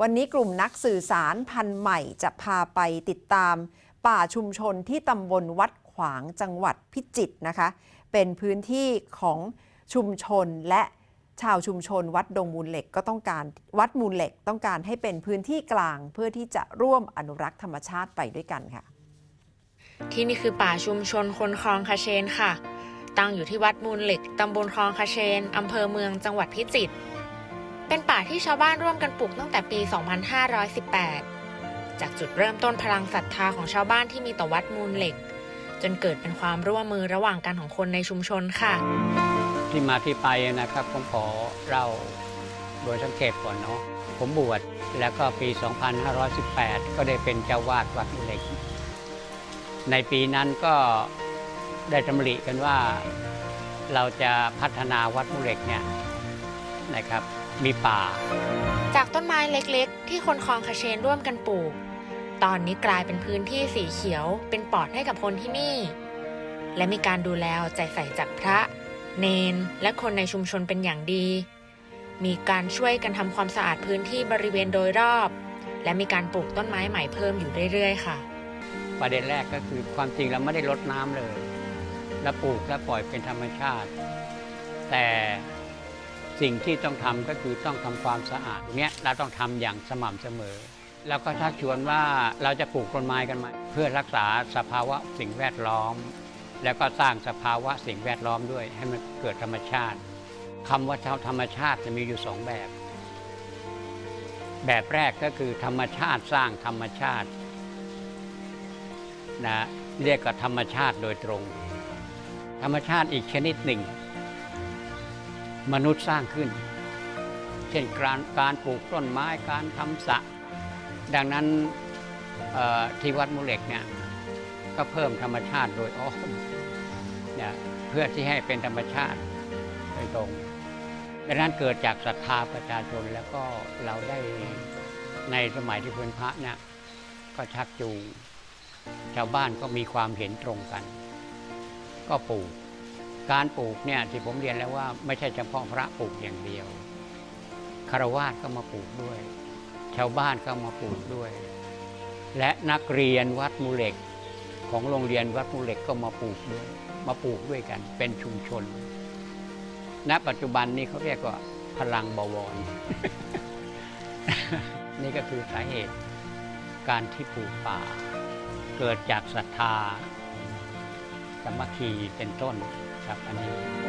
วันนี้กลุ่มนักสื่อสารพันใหม่จะพาไปติดตาม ป่าชุมชนที่ตำบลวัดขวางจังหวัดพิจิตรนะคะ เป็นพื้นที่ของชุมชนและชาวชุมชนวัดดงมูลเหล็กก็ต้องการวัดมูลเหล็กต้องการให้เป็นพื้นที่กลางเพื่อที่จะร่วมอนุรักษ์ธรรมชาติไปด้วยกันค่ะ ที่นี่คือป่าชุมชนคนคลองคาเชนค่ะ ตั้งอยู่ที่วัดมูลเหล็กตำบลคลองคาเชนอำเภอเมืองจังหวัดพิจิตร เป็นป่าที่ชาวบ้านร่วมกันปลูกตั้งแต่ปี 2518 จากจุดเริ่มต้นพลังศรัทธาของชาวบ้านที่มีต่อวัดมูลเหล็ก จนเกิดเป็นความร่วมมือระหว่างกันของคนในชุมชนค่ะ ที่มาที่ไปนะครับผมขอเล่าโดยสังเกตก่อนเนาะผมบวชแล้วก็ปี 2518 ก็ได้เป็นเจ้าวาดวัดมูลเหล็ก ในปีนั้นก็ได้ดำริกันว่าเราจะพัฒนาวัดมูลเหล็กเนี่ยนะครับ มีป่า จากต้นไม้เล็กๆ ที่คนคลองคาเชนร่วมกันปลูก ตอนนี้กลายเป็นพื้นที่สีเขียวเป็นปอดให้กับคนที่นี่ และมีการดูแลเอาใจใส่จากพระ เนน และคนในชุมชนเป็นอย่างดี มีการช่วยกันทำความสะอาดพื้นที่บริเวณโดยรอบ และมีการปลูกต้นไม้ใหม่เพิ่มอยู่เรื่อยๆ ค่ะ ประเด็นแรกก็คือความจริงเราไม่ได้ลดน้ำเลย แล้วปลูกและปล่อยเป็นธรรมชาติ แต่ สิ่งที่ต้องทำก็คือต้องทำความสะอาดเนี้ยเราต้องทำอย่างสม่ำเสมอ แล้วก็ชักชวนว่าเราจะปลูกต้นไม้กันไหมเพื่อรักษาสภาวะสิ่งแวดล้อม แล้วก็สร้างสภาวะสิ่งแวดล้อมด้วย ให้มันเกิดธรรมชาติคำว่าชาวธรรมชาติจะมีอยู่สองแบบ แบบแรกก็คือธรรมชาติสร้างธรรมชาตินะเรียกว่าธรรมชาติโดยตรง ธรรมชาติอีกชนิดหนึ่ง มนุษย์สร้างขึ้น เช่นการการปลูกต้นไม้การทำสระดังนั้นที่วัดมูเล็กเนี่ยก็เพิ่มธรรมชาติโดยอ้อมเนี่ยเพื่อที่ให้เป็นธรรมชาติโดยตรงดังนั้นเกิดจากศรัทธาประชาชนแล้วก็เราได้ในสมัยที่เป็นพระเนี่ยก็ชักจูงชาวบ้านก็มีความเห็นตรงกัน ก็ปลูก การปลูกเนี่ยที่ผมเรียนแล้วว่าไม่ใช่เฉพาะพระปลูกอย่างเดียวคารวาสก็มาปลูกด้วย ชาวบ้านก็มาปลูกด้วย และนักเรียนวัดมูเหล็กของโรงเรียนวัดมูเหล็กก็มาปลูกด้วย มาปลูกด้วยกันเป็นชุมชน ณ ปัจจุบันนี้เขาเรียกว่าพลังบวร นี่ก็คือสาเหตุการที่ปลูกป่า เกิดจากศรัทธาสมัคคีเป็นต้น ครับอันนี้